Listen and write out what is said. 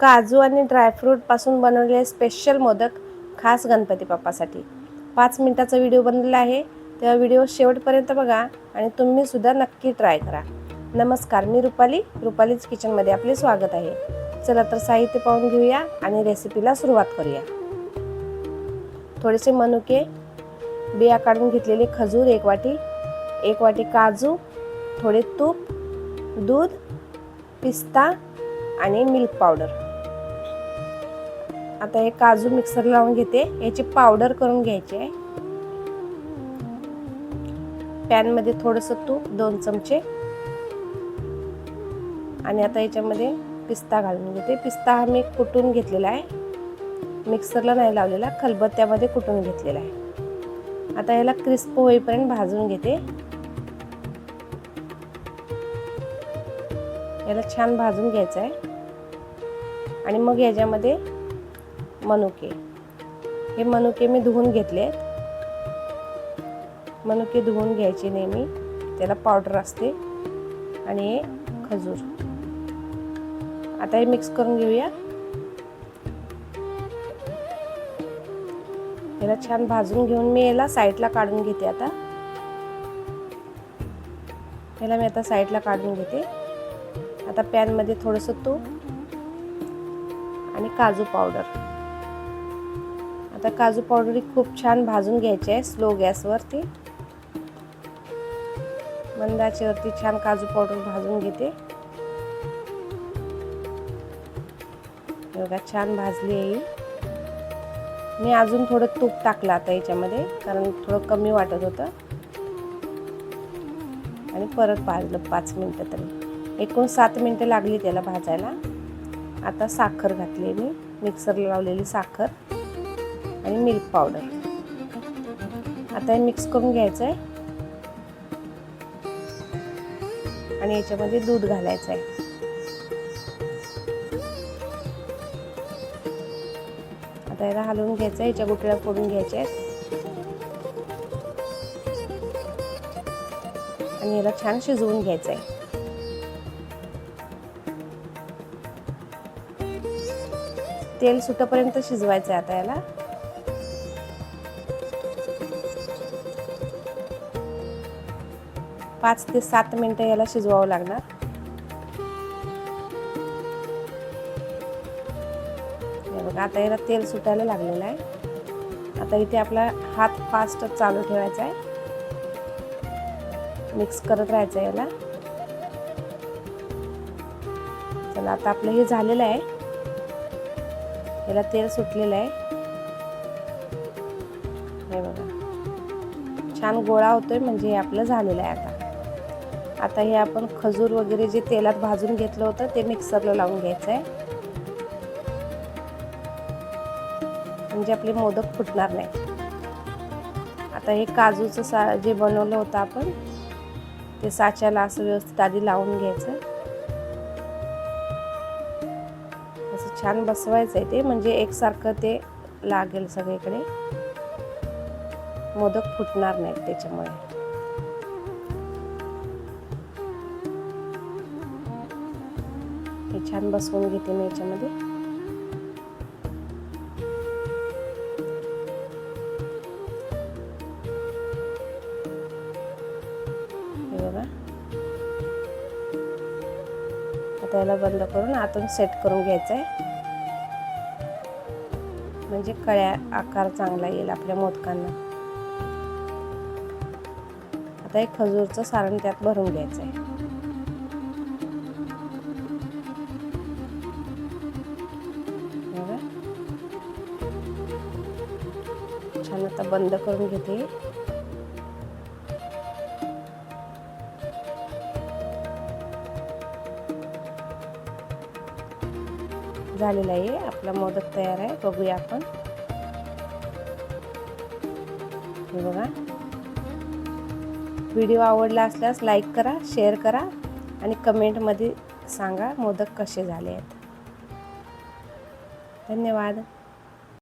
काजू आणि ड्रायफ्रूटपासून बनवलेले स्पेशल मोदक खास गणपती बाप्पासाठी. पाच मिनटाचा व्हिडिओ बनलेला आहे. तेव्हा व्हिडिओ शेवटपर्यंत बघा आणि तुम्ही सुद्धा नक्की ट्राय करा. नमस्कार मी रुपाली. रुपालीच किचनमध्ये आपले स्वागत आहे. चला तर साहित्य पाहून घेऊया आणि रेसिपीला सुरुवात करूया. थोडेसे मनुके बिया काढून घेतलेले खजूर एक वाटी एक वाटी काजू थोडे तूप दूध पिस्ता आणि मिल्क पावडर आता हे काजू मिक्सर लावून घेते. याची पावडर करून घ्यायची आहे. पॅनमध्ये थोडंसं तूप दोन चमचे. आणि आता याच्यामध्ये पिस्ता घालून घेते. पिस्ता हा मी कुटून घेतलेला आहे. मिक्सरला नाही लावलेला खलबत्त्यामध्ये कुटून घेतलेला आहे. आता याला क्रिस्प होईपर्यंत भाजून घेते. याला छान भाजून घ्यायचं आहे. आणि मग याच्यामध्ये मनुके. हे मनुके मी धुवून घेतले. मनुके धुवून घ्यायचे नेहमी. त्याला पावडर असते. आणि हे खजूर. आता हे मिक्स करून घेऊया. याला छान भाजून घेऊन मी याला साईडला काढून घेते आता. याला मी आता साईडला काढून घेते. आता पॅनमध्ये थोडंसं तूप आणि काजू पावडर आता काजू पावडर खूप छान भाजून घ्यायची आहे स्लो गॅसवरती मंदाचेवरती छान काजू पावडर भाजून घेते. बघा छान भाजली आहे मी अजून थोडं तूप टाकलं आता याच्यामध्ये कारण थोडं कमी वाटत होतं. आणि परत भाजलं पाच मिनटं तरी. एकूण सात मिनटं लागली त्याला भाजायला. आता साखर घातली मी. मिक्सरला लावलेली साखर. आणि मिल्क पावडर आता हे मिक्स करून घ्यायचं आहे आणि याच्यामध्ये दूध घालायचं आहे आता याला हलवून घ्यायचं आहे याच्या गुठळ्या फोडून घ्यायच्या आहेत आणि याला छान शिजवून घ्यायचं आहे तेल सुटपर्यंत शिजवायचं आहे आता याला. पाच ते सात मिनटं याला शिजवावं लागणार. हे बघा आता याला तेल सुटायला लागलेलं आहे. आता इथे आपला हात फास्ट चालू ठेवायचा आहे. मिक्स करत राहायचं आहे याला. चला आता आपलं हे झालेलं आहे. याला तेल सुटलेलं आहे. हे बघा छान गोळा होतोय म्हणजे हे आपलं झालेलं आहे आता. आता हे आपण खजूर वगैरे जे तेलात भाजून घेतलं होतं ते मिक्सरला लावून घ्यायचं आहे म्हणजे आपले मोदक फुटणार नाही. आता हे काजूचं सा जे बनवलं होतं आपण ते साच्याला असं व्यवस्थित आधी लावून घ्यायचं असं छान बसवायचं आहे ते म्हणजे एकसारखं ते लागेल सगळीकडे. मोदक फुटणार नाहीत त्याच्यामुळे. छान बसवून घेते मी याच्यामध्ये. बघा. आता याला बंद करून आतून सेट करून घ्यायचं आहे म्हणजे कळ्या आकार चांगला येईल आपल्या मोदकांना. आता एक खजूरचं सारण त्यात भरून घ्यायचं आहे छान आता बंद करून घेते. झालेला आहे आपला मोदक तयार आहे बघूया आपण. हे बघा. व्हिडिओ आवडला असल्यास लाईक करा शेअर करा आणि कमेंटमध्ये सांगा मोदक कसे झाले आहेत धन्यवाद.